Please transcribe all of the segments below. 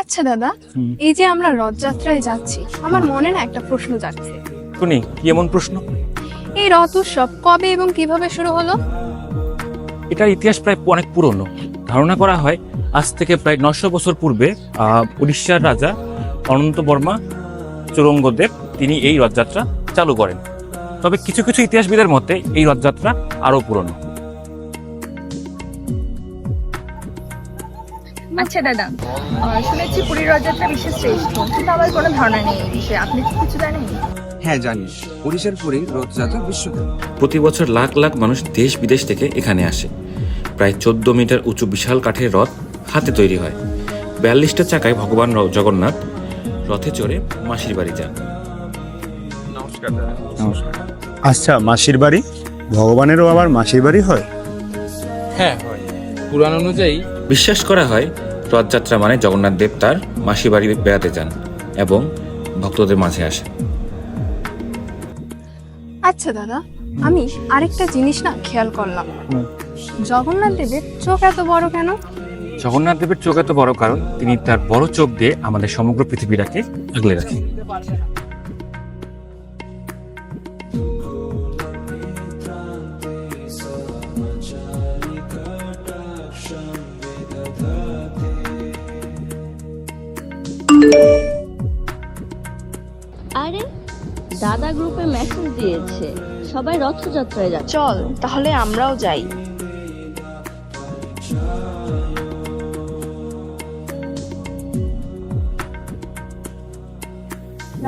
আচ্ছা দাদা এই যে আমরা রথযাত্রায় যাচ্ছি আমার মনে না একটা প্রশ্ন যাচ্ছে শুনি কি এমন প্রশ্ন? এই রথ উৎসব কবে এবং কীভাবে শুরু হলো? এটার ইতিহাস প্রায় অনেক পুরনো। ধারণা করা হয় আজ থেকে প্রায় নশো বছর পূর্বে উড়িষ্যার রাজা অনন্ত বর্মা চৌরঙ্গদেব তিনি এই রথযাত্রা চালু করেন। তবে কিছু কিছু ইতিহাসবিদের মতে এই রথযাত্রা আরও পুরনো। আচ্ছা দাদা শুনেছি পুরীর রথযাত্রা বিশ্বের শ্রেষ্ঠ কিন্তু আমার কোনো ধারণা নেই এই বিষয়ে। আপনি কি কিছু জানেন? হ্যাঁ জানি। ওড়িশার পুরীর রথযাত্রা বিশ্বখ্যাত প্রতি বছর লাখ লাখ মানুষ দেশ বিদেশ থেকে এখানে আসে। প্রায় চোদ্দ মিটার উঁচু বিশাল কাঠের রথ হাতে তৈরি হয়। বিয়াল্লিশটা চাকায় ভগবান র- জগন্নাথ রথে চড়ে মাসির বাড়ি যান। আচ্ছা মাসির বাড়ি? ভগবানেরও আবার মাসির বাড়ি হয়? হ্যাঁ হয়। পুরাণ অনুযায়ী বিশ্বাস করা হয় রথযাত্রা মানে জগন্নাথ দেব তার মাসি বাড়ি বেড়াতে যান এবং ভক্তদের মাঝে আসেন। আচ্ছা দাদা আমি আরেকটা জিনিস না খেয়াল করলাম। জগন্নাথ দেবের চোখ এত বড় কেন? জগন্নাথ দেবের চোখ এত বড় কারণ তিনি তার বড় চোখ দিয়ে আমাদের সমগ্র পৃথিবীটাকে আগলে রাখেন। আরে দাদা গ্রুপে মেসেজ দিয়েছে। সবাই রথযাত্রায় যাচ্ছে। চল তাহলে আমরাও যাই।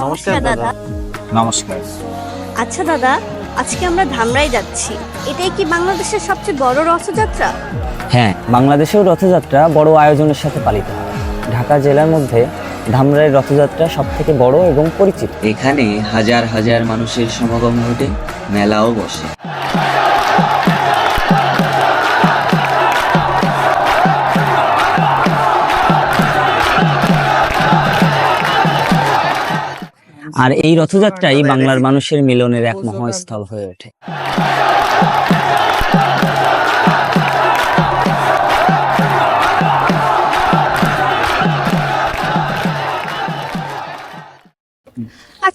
নমস্কার দাদা। নমস্কার। আচ্ছা দাদা আজকে আমরা ধামরাই যাচ্ছি। এটাই কি বাংলাদেশের সবচেয়ে বড় রথযাত্রা? হ্যাঁ বাংলাদেশেও রথযাত্রা বড় আয়োজনের সাথে পালিত হয়। ঢাকা জেলার মধ্যে ধামরাই রথযাত্রা সব থেকে বড় এবং পরিচিত। এখানে হাজার হাজার মানুষের সমাগম ঘটে মেলাও বসে। আর এই রথযাত্রাই বাংলার মানুষের মিলনের এক মহাস্থল হয়ে ওঠে।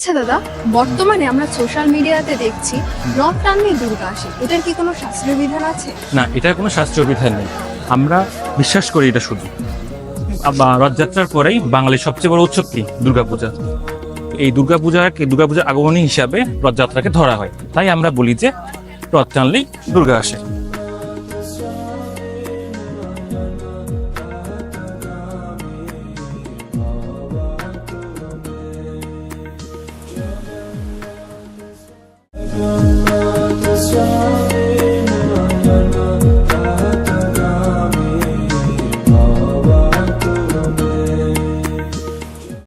আচ্ছা দাদা, বর্তমানে আমরা সোশ্যাল মিডিয়াতে দেখছি রথ টানলে দুর্গা আসে। এটার কি কোনো শাস্ত্রীয় বিধান আছে? না, এটার কোনো শাস্ত্রীয় বিধান নেই। আমরা বিশ্বাস করি এটা শুধু। রথযাত্রার পরেই বাঙালির সবচেয়ে বড় উৎসব কি? দুর্গাপূজা। এই দুর্গাপূজাকে, দুর্গাপূজার আগমনী হিসাবে রথযাত্রাকে ধরা হয়। তাই আমরা বলি যে রথ টানলেই দুর্গা আসে।